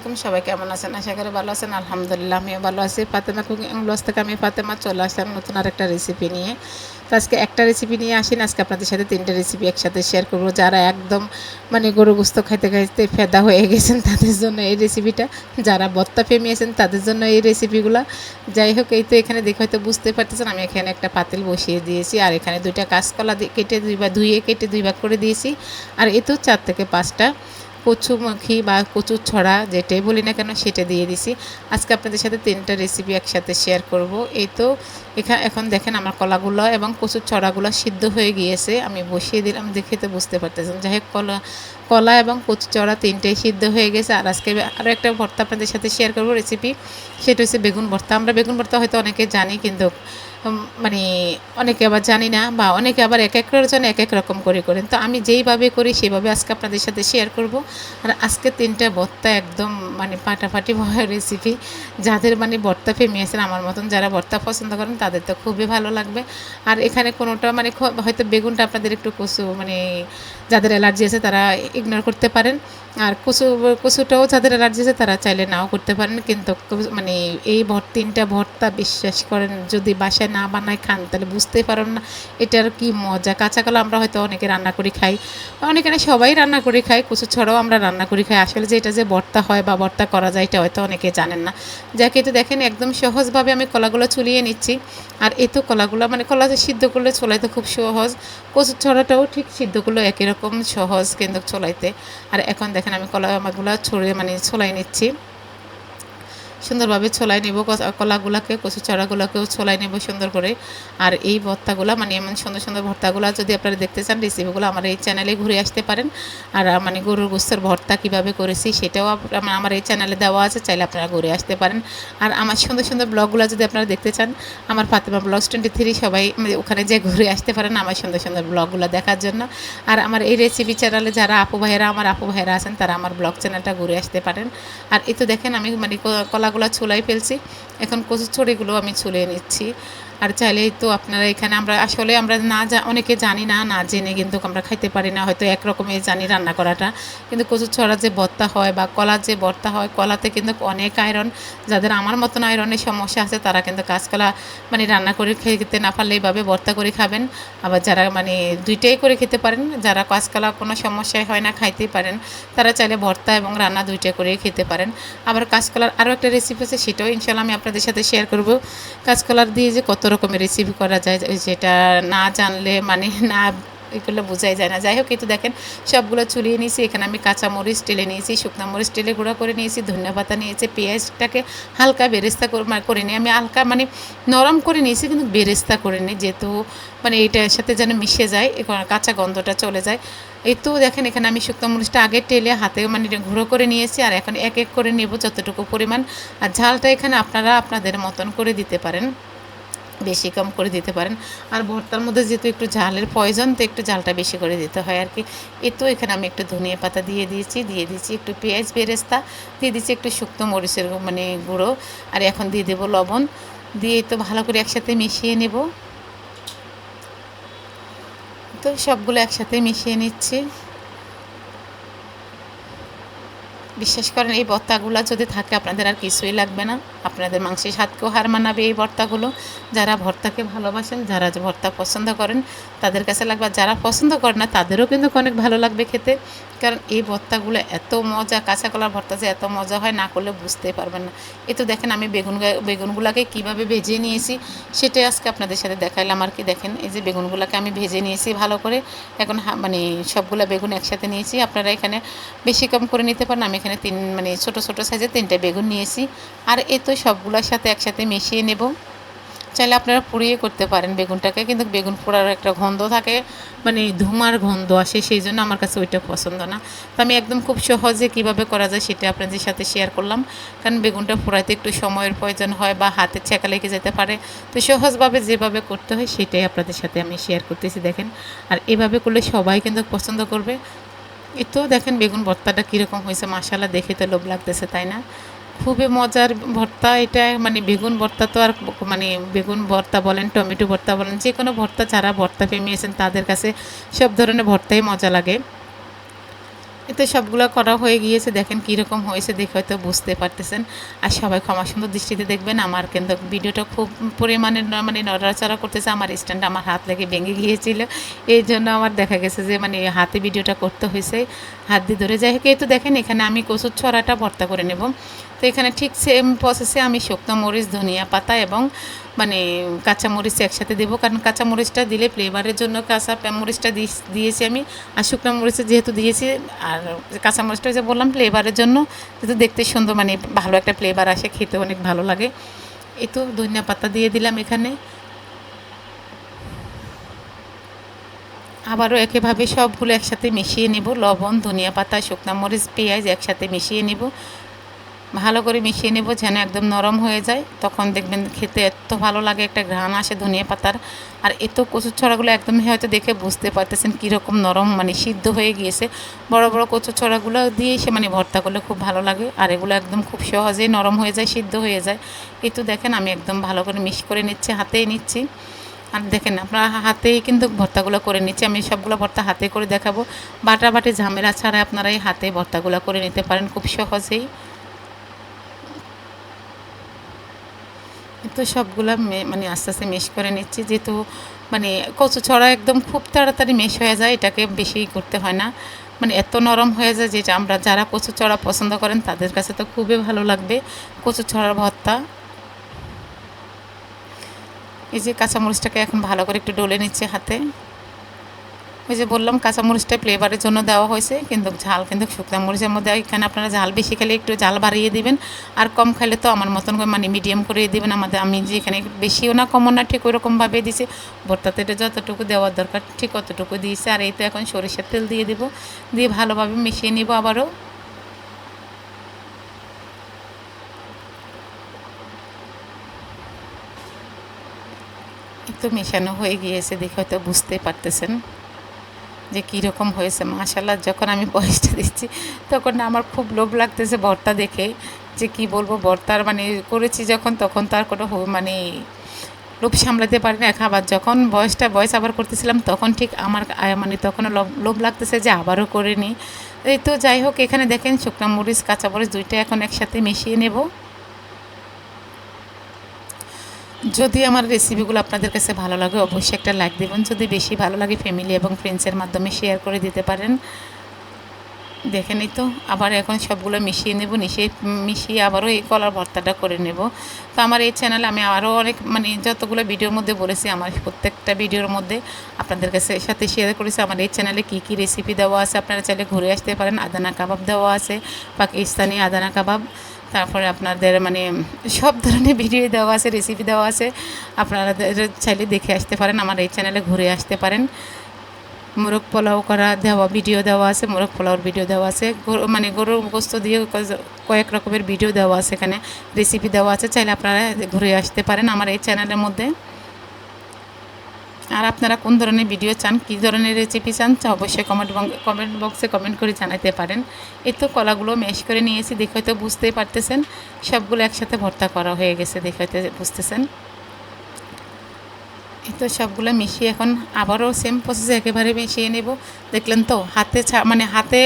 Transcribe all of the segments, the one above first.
আলাইকুম, সবাই কেমন আছেন? আশা করি ভালো আছেন, আলহামদুলিল্লাহ, আমিও ভালো আছি। ফাতেমা কুকিং ব্লস থেকে আমি ফাতেমা চলে আসলাম নতুন আরেকটা রেসিপি নিয়ে। তো আজকে একটা রেসিপি নিয়ে আসেন আজকে আপনাদের সাথে তিনটে রেসিপি একসাথে শেয়ার করব। যারা একদম মানে গরু গুস্ত খাইতে খাইতে ফেদা হয়ে গেছেন, তাদের জন্য এই রেসিপিটা যারা বত্তা ফেমিয়েছেন তাদের জন্য এই রেসিপিগুলো যাই হোক, এই তো এখানে দেখে হয়তো বুঝতে পারতেছেন, আমি এখানে একটা পাতিল বসিয়ে দিয়েছি। আর এখানে দুইটা কাঁচকলা কেটে দুই বা ধুয়ে কেটে দুই ভাগ করে দিয়েছি। আর এ তো চার থেকে পাঁচটা কচুমুখী বা কচুর ছড়া যেটাই বলি না কেন, সেটা দিয়ে দিছি। আজকে আপনাদের সাথে তিনটা রেসিপি একসাথে শেয়ার করব। এই তো এখানে এখন দেখেন আমার কলাগুলো এবং কচুর ছড়াগুলো সিদ্ধ হয়ে গিয়েছে। আমি বসিয়ে দিলাম, দেখে তো বুঝতে পারতেছেন। যাই হোক, কলা কলা এবং কচু চড়া তিনটেই সিদ্ধ হয়ে গেছে। আর আজকে আরও একটা ভর্তা আপনাদের সাথে শেয়ার করব রেসিপি সেটা হচ্ছে বেগুন ভর্তা। আমরা বেগুন ভর্তা হয়তো অনেকে জানি, কিন্তু মানে অনেকে আবার জানি না বা অনেকে আবার এক এক জন এক এক রকম করে করেন। তো আমি যেইভাবে করি সেভাবে আজকে আপনাদের সাথে শেয়ার করব। আর আজকে তিনটা ভর্তা একদম মানে ভয় রেসিপি যাদের মানে বর্তা ভর্তা ফেমিয়েছেন আমার মতন যারা ভর্তা পছন্দ করেন তাদের তো খুবই ভালো লাগবে। আর এখানে কোনোটা মানে হয়তো বেগুনটা আপনাদের একটু কচু মানে যাদের অ্যালার্জি আছে তারা ইগনোর করতে পারেন। আর কচু, কচুটাও যাদের অ্যালার্জি আছে তারা চাইলে নাও করতে পারেন। কিন্তু মানে এই ভর, তিনটা ভর্তা বিশ্বাস করেন, যদি বাসায় না বানায় খান তাহলে বুঝতেই পারেন না এটার কি মজা। কাঁচা কলা আমরা হয়তো অনেকে রান্না করে খাই। অনেকে না সবাই রান্না করে খাই কচু ছাড়াও আমরা রান্না করে খাই। আসলে যে এটা যে ভর্তা হয় বা ভর্তা করা যায় এটা হয়তো অনেকে জানেন না। যাকে তো দেখেন একদম সহজভাবে আমি কলাগুলো চুলিয়ে নিচ্ছি। আর এ তো কলাগুলো মানে কলা সিদ্ধ করলে ছোলাই চলাইতে খুব সহজ। কচুর ছড়াটাও ঠিক সিদ্ধ করলে একই রকম সহজ কিন্তু চলাইতে। আর এখন দেখেন আমি কলা আমাগুলো ছড়িয়ে মানে ছোলাই নিচ্ছি। সুন্দরভাবে ছোলাই নেব কলাগুলোকে কচু চড়াগুলোকেও ছোলাই নেব সুন্দর করে। আর এই ভর্তাগুলো মানে এমন সুন্দর সুন্দর ভর্তাগুলো, যদি আপনারা দেখতে চান রেসিপিগুলো আমার এই চ্যানেলে ঘুরে আসতে পারেন। আর মানে গরুর গোস্তর ভর্তা কীভাবে করেছি, সেটাও আমার- এই চ্যানেলে দেওয়া আছে, চাইলে আপনারা ঘুরে আসতে পারেন। আর আমার সুন্দর সুন্দর ব্লগগুলো যদি আপনারা দেখতে চান, আমার ফাতেমা ব্লগস টোয়েন্টি থ্রি সবাই মানে ওখানে যে ঘুরে আসতে পারেন আমার সুন্দর সুন্দর ব্লগগুলো দেখার জন্য। আর আমার এই রেসিপি চ্যানেলে যারা আপু ভাইয়েরা, আমার আপু ভাইয়েরা আছেন, তারা আমার ব্লগ চ্যানেলটা ঘুরে আসতে পারেন। আর এই তো দেখেন আমি মানে ক- কলাগুলো ছুলাই ফেলছি। এখন কচু ছড়িগুলো আমি ছুলে নিচ্ছি। আর চাইলেই তো আপনারা এখানে আমরা আসলে আমরা না জা, অনেকে জানি না না জেনে কিন্তু আমরা খাইতে পারি না, হয়তো একরকমই জানি রান্না করাটা। কিন্তু কচু ছড়া যে ভর্তা হয় বা কলার যে ভর্তা হয়, কলাতে কিন্তু অনেক আয়রন যাদের আমার মতন আয়রনের সমস্যা আছে, তারা কিন্তু কাঁচকলা মানে রান্না করে খেতে না পারলে এইভাবে ভর্তা করে খাবেন। আবার যারা মানে দুইটাই করে খেতে পারেন, যারা কাঁচকলা কোনো সমস্যায় হয় না, খাইতেই পারেন, তারা চাইলে ভর্তা এবং রান্না দুইটা করেই খেতে পারেন। আবার কাঁচকলার আরও একটা রেসিপি আছে সেটাও ইনশাল্লাহ আমি আপনাদের সাথে শেয়ার করব। কাঁচকলার দিয়ে যে কত রকমের রেসিপি করা যায় যেটা না জানলে মানে না এগুলো বোঝাই যায় না। যাই হোক কিন্তু দেখেন, সবগুলো চুলিয়ে নিয়েছি, এখানে আমি কাঁচা মরিচ টেলে নিয়েছি, শুকনো মরিচ টেলে গুঁড়া করে নিয়েছি, ধনিয়া পাতা নিয়েছি, পেঁয়াজটাকে হালকা বেরেস্তা করে নিই। আমি হালকা মানে নরম করে নিয়েছি, কিন্তু বেরেস্তা করে নিই, যেহেতু মানে এইটার সাথে যেন মিশে যায় কাঁচা গন্ধটা চলে যায়। এই তো দেখেন, এখানে আমি শুকনো মরিচটা আগে টেলে হাতে মানে গুঁড়ো করে নিয়েছি আর এখন এক এক করে নেব যতটুকু পরিমাণ। আর ঝালটা এখানে আপনারা আপনাদের মতন করে দিতে পারেন, বেশি কম করে দিতে পারেন। আর ভর্তার মধ্যে যেহেতু একটু ঝালের প্রয়োজন, তো একটু ঝালটা বেশি করে দিতে হয় আর কি। এ তো এখানে আমি একটু ধনিয়া পাতা দিয়ে দিয়েছি দিয়ে দিয়েছি একটু পেঁয়াজ বেরেস্তা, দিয়ে দিয়েছি একটু শুকনো মরিচের মানে গুঁড়ো। আর এখন দিয়ে দেবো লবণ, দিয়ে তো ভালো করে একসাথে মিশিয়ে নেব। তো সবগুলো একসাথে মিশিয়ে নিচ্ছি। বিশ্বাস করেন, এই বর্তাগুলো যদি থাকে, আপনাদের আর কিছুই লাগবে না। আপনাদের মাংসের স্বাদকেও হার মানাবে এই বর্তাগুলো। যারা ভর্তাকে ভালোবাসেন, যারা ভর্তা পছন্দ করেন, তাদের কাছে লাগবে। যারা পছন্দ করেন না, তাদেরও কিন্তু অনেক ভালো লাগবে খেতে। কারণ এই ভর্তাগুলো এত মজা, কাঁচা কলার ভর্তা যে এত মজা হয়, না করলে বুঝতেই পারবেন না। এ তো দেখেন আমি বেগুন বেগুনগুলোকে কীভাবে ভেজে নিয়েছি, সেটাই আজকে আপনাদের সাথে দেখাইলাম আর কি। দেখেন, এই যে বেগুনগুলোকে আমি ভেজে নিয়েছি ভালো করে। এখন মানে সবগুলো বেগুন একসাথে নিয়েছি। আপনারা এখানে বেশি কম করে নিতে পারেন। আমি এখানে তিন মানে ছোট ছোট সাইজের তিনটে বেগুন নিয়েছি। আর এ তো সবগুলোর সাথে একসাথে মিশিয়ে নেব। চাইলে আপনারা পুড়িয়ে করতে পারেন বেগুনটাকে, কিন্তু বেগুন পোড়ার একটা গন্ধ থাকে মানে ধুমার গন্ধ আসে, সেই জন্য আমার কাছে ওইটা পছন্দ না। তো আমি একদম খুব সহজে কীভাবে করা যায় সেটা আপনাদের সাথে শেয়ার করলাম। কারণ বেগুনটা পোড়াইতে একটু সময়ের প্রয়োজন হয় বা হাতে চেকা লেগে যেতে পারে। তো সহজভাবে যেভাবে করতে হয় সেটাই আপনাদের সাথে আমি শেয়ার করতেছি, দেখেন। আর এভাবে করলে সবাই কিন্তু পছন্দ করবে। তো দেখেন বেগুন ভর্তাটা কীরকম হয়েছে মশালা দেখে তো লোভ লাগতেছে, তাই না? খুবই মজার ভর্তা এটা মানে বেগুন ভর্তা তো আর মানে বেগুন ভর্তা বলেন, টমেটো ভর্তা বলেন যে কোনো ভর্তা যারা ভর্তা ফেমিয়েছেন তাদের কাছে সব ধরনের ভর্তাই মজা লাগে। এতে সবগুলো করা হয়ে গিয়েছে, দেখেন কীরকম হয়েছে দেখে হয়তো বুঝতে পারতেছেন। আর সবাই ক্ষমা সুন্দর দৃষ্টিতে দেখবেন, আমার কিন্তু ভিডিওটা খুব পরিমাণে মানে নড়াচড়া করতেছে, আমার স্ট্যান্ড আমার হাত লেগে ভেঙে গিয়েছিল। এই জন্য আমার দেখা গেছে যে মানে হাতে ভিডিওটা করতে হয়েছে, হাত দিয়ে ধরে। যাই হোক, এই তো দেখেন, এখানে আমি কচুর ছড়াটা ভর্তা করে নেব। তো এখানে ঠিক সেম প্রসেসে আমি শুকনো মরিচ, ধনিয়া পাতা এবং মানে কাঁচা মরিচ একসাথে দেবো, কারণ কাঁচা মরিচটা দিলে ফ্লেভারের জন্য কাঁচা মরিচটা দিয়েছি আমি, আর শুকনো মরিচে যেহেতু দিয়েছি, আর কাঁচা মরিচটা যে বললাম ফ্লেভারের জন্য যেহেতু দেখতে সুন্দর মানে ভালো একটা ফ্লেভার আসে, খেতে অনেক ভালো লাগে। এই তো ধনিয়া পাতা দিয়ে দিলাম এখানে। আবারও একেভাবে সবগুলো একসাথে মিশিয়ে নেব, লবণ, ধনিয়া পাতা, শুকনো মরিচ, পেঁয়াজ একসাথে মিশিয়ে নেব। ভালো করে মিশিয়ে নেব যেন একদম নরম হয়ে যায়। তখন দেখবেন খেতে এত ভালো লাগে, একটা ঘ্রাণ আসে ধনিয়া পাতার। আর এত কচুর ছড়াগুলো একদম হয়তো দেখে বুঝতে পারতেছেন কীরকম নরম মানে সিদ্ধ হয়ে গিয়েছে। বড় বড় কচুর ছড়াগুলো দিয়ে সে মানে ভর্তা করলে খুব ভালো লাগে। আর এগুলো একদম খুব সহজেই নরম হয়ে যায়, সিদ্ধ হয়ে যায়। এই তো দেখেন আমি একদম ভালো করে মিক্স করে নিচ্ছি, হাতেই নিচ্ছি। আর দেখেন আপনার হাতেই কিন্তু ভর্তাগুলো করে নিচ্ছি। আমি সবগুলো ভর্তা হাতে করে দেখাবো। বাটা বাটি ঝামেলা ছাড়া আপনারা এই হাতে ভর্তাগুলো করে নিতে পারেন খুব সহজেই। তো সবগুলা মানে আস্তে আস্তে মেশ করে নিচ্ছি। যেহেতু মানে কচু ছড়া একদম খুব তাড়াতাড়ি মেশ হয়ে যায়, এটাকে বেশি করতে হয় না। মানে এত নরম হয়ে যায় যেটা আমরা যারা কচু ছড়া পছন্দ করেন, তাদের কাছে তো খুবই ভালো লাগবে। কচু ছড়ার ভর্তা। এই যে কাঁচামরিচটাকে এখন ভালো করে একটু ডলে নিচ্ছে হাতে। ওই যে বললাম, কাঁচামরিচটা ফ্লেভারের জন্য দেওয়া হয়েছে, কিন্তু ঝাল কিন্তু শুকনো মরিচের মধ্যে, এখানে আপনারা ঝাল বেশি খেলে একটু ঝাল বাড়িয়ে দিবেন, আর কম খেলে তো আমার মতন করে মানে মিডিয়াম করে দিবেন। আমাদের, আমি যে এখানে বেশিও না, কমও না, ঠিক ওইরকমভাবে দিয়েছি ভর্তাতে যতটুকু দেওয়ার দরকার, ঠিক অতটুকু দিয়েছে, আর এই তো এখন সরিষার তেল দিয়ে দিব, দিয়ে ভালোভাবে মিশিয়ে নিব আবারও। তো মেশানো হয়ে গিয়েছে, দেখে হয়তো বুঝতে পারতেছেন। যে কীরকম হয়েছে মাশাল্লাহ যখন আমি বয়সটা দিচ্ছি, তখন না আমার খুব লোভ লাগতেছে ভর্তা দেখে, যে কি বলব ভর্তার মানে করেছি যখন, তখন তার কোনো মানে লোভ সামলাতে পারি না খাবার যখন বয়সটা, বয়স আবার করতেছিলাম, তখন ঠিক আমার মানে তখন লোভ লাগতেছে যে আবারও করে নিই এই তো যাই হোক, এখানে দেখেন শুকনো মরিচ, কাঁচা মরিচ দুইটা এখন একসাথে মিশিয়ে নেব। যদি আমার রেসিপিগুলো আপনাদের কাছে ভালো লাগে, অবশ্যই একটা লাইক দেবেন। যদি বেশি ভালো লাগে ফ্যামিলি এবং ফ্রেন্ডসের মাধ্যমে শেয়ার করে দিতে পারেন। দেখে নিই তো, আবার এখন সবগুলো মিশিয়ে নেব, মিশিয়ে মিশিয়ে আবারও এই কলার ভর্তাটা করে নেব। তো আমার এই চ্যানেলে আমি আরও অনেক মানে যতগুলো ভিডিওর মধ্যে বলেছি, আমার প্রত্যেকটা ভিডিওর মধ্যে আপনাদের কাছে সাথে শেয়ার করেছি। আমার এই চ্যানেলে কী কী রেসিপি দেওয়া আছে, আপনারা চাইলে ঘুরে আসতে পারেন। আদানা কাবাব দেওয়া আছে, পাকিস্তানি আদানা কাবাব। তারপরে আপনাদের মানে সব ধরনের ভিডিও দেওয়া আছে রেসিপি দেওয়া আছে। আপনারা চাইলে দেখে আসতে পারেন, আমার এই চ্যানেলে ঘুরে আসতে পারেন। মোরগ পোলাও করা দেওয়া ভিডিও দেওয়া আছে, মোরগ পোলাওর ভিডিও দেওয়া আছে। মানে গরুর গোস্ত দিয়ে কয়েক রকমের ভিডিও দেওয়া আছে এখানে। রেসিপি দেওয়া আছে, চাইলে আপনারা ঘুরে আসতে পারেন আমার এই চ্যানেলের মধ্যে। আর আপনারা কোন ধরনের ভিডিও চান, কী ধরনের রেসিপি চান, তা অবশ্যই কমেন্ট কমেন্ট বক্সে কমেন্ট করে জানাতে পারেন। এই তো কলাগুলো ম্যাশ করে নিয়েছি, দেখে হয়তো বুঝতেই পারতেছেন। সবগুলো একসাথে ভর্তা করা হয়ে গেছে, দেখে হয়তো বুঝতেছেন। এই তো সবগুলো মিশিয়ে এখন আবারও সেম প্রসেসে একেবারে মিশিয়ে নেব। দেখলেন তো, হাতে ছা মানে হাতে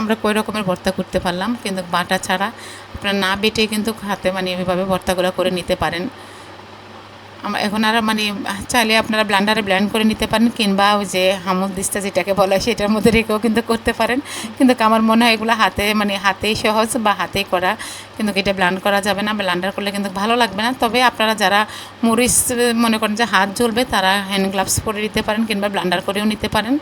আমরা কয় রকমের ভর্তা করতে পারলাম, কিন্তু বাটা ছাড়া আপনারা না বেটে কিন্তু হাতে মানে এভাবে ভর্তাগুলো করে নিতে পারেন। এখন আর মানে চাইলে আপনারা ব্লান্ডারে ব্ল্যান্ড করে নিতে পারেন কিংবা যে হামুল দিস্তা যেটাকে বলা হয় সেটার মধ্যে রেখেও কিন্তু করতে পারেন। কিন্তু আমার মনে হয় এগুলো হাতে মানে হাতেই সহজ বা হাতেই করা। কিন্তু এটা ব্লান্ড করা যাবে না ব্লান্ডার করলে কিন্তু ভালো লাগবে না। তবে আপনারা যারা মরিচ, মনে করেন যে হাত জ্বলবে তারা হ্যান্ড গ্লাভস পরে নিতে পারেন কিংবা ব্লান্ডার করেও নিতে পারেন।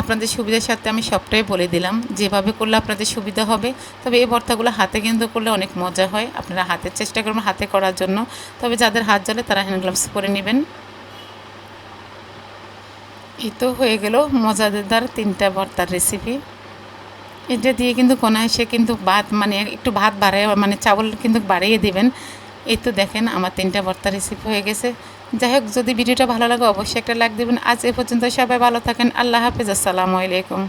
আপনাদের সুবিধার সাথে আমি সবটাই বলে দিলাম। যেভাবে করলে আপনাদের সুবিধা হবে, তবে এই ভর্তাগুলো হাতে কিন্তু করলে অনেক মজা হয়। আপনারা হাতের চেষ্টা করবেন হাতে করার জন্য। তবে যাদের হাত জ্বলে তারা হ্যান্ড গ্লাভস পরে নেবেন। এই তো হয়ে গেল মজাদার তিনটা ভর্তার রেসিপি এটা দিয়ে কিন্তু কোনো সে কিন্তু ভাত মানে একটু ভাত বাড়ায় মানে চাউল কিন্তু বাড়িয়ে দিবেন। এই তো দেখেন আমার তিনটা ভর্তা রেসিপি হয়ে গেছে। যাই হোক, যদি ভিডিওটা ভালো লাগে, অবশ্যই একটা লাইক দেবেন। আজ এ পর্যন্ত সবাই ভালো থাকেন। আল্লাহ হাফিজ, আসসালামু আলাইকুম।